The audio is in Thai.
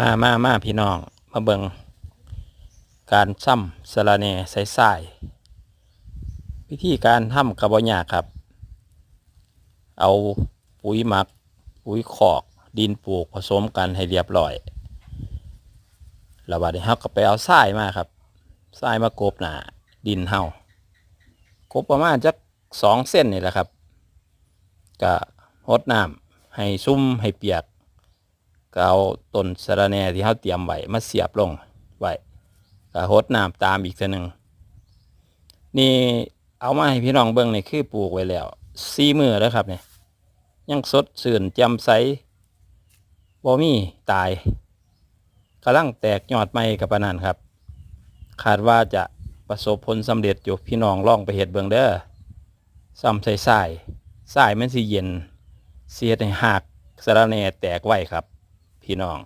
มามามาพี่น้อง มาเบิงการซ้ำสะระแหน่ใส่ทรายวิธีการทำกระบอยาครับ เอาปุ๋ยหมัก ปุ๋ยขอก ดินปลูกผสมกันให้เรียบร้อยแล้วบัดนี้เฮาก็ไปเอาทรายมาครับทรายมากบหนาดินเฮากบประมาณจักสองเส้นนี่แหละครับ ก็หดน้ำให้ซุ่มให้เปียก ก็เอาต้นสะระแหน่ที่เขาเตรียมไว้มาเสียบลงไว้ก็หดน้ำตามอีกทีหนึ่งนี่เอามาให้พี่น้องเบิ่งนี่คือปลูกไว้แล้วสี่มือแล้วครับเนี่ยยังสดสื่นจ่มใสบ่มีตายกำลังแตกยอดใหม่กับปนนันครับ คาดว่าจะประสบผลสำเร็จอยู่พี่น้องลองไปเห็ดเบิ่งเด้อซ้ำใส่ทรายทรายมันสิเย็น เสียให้หักสะระแหน่แตกไว้ครับ พี่น้อง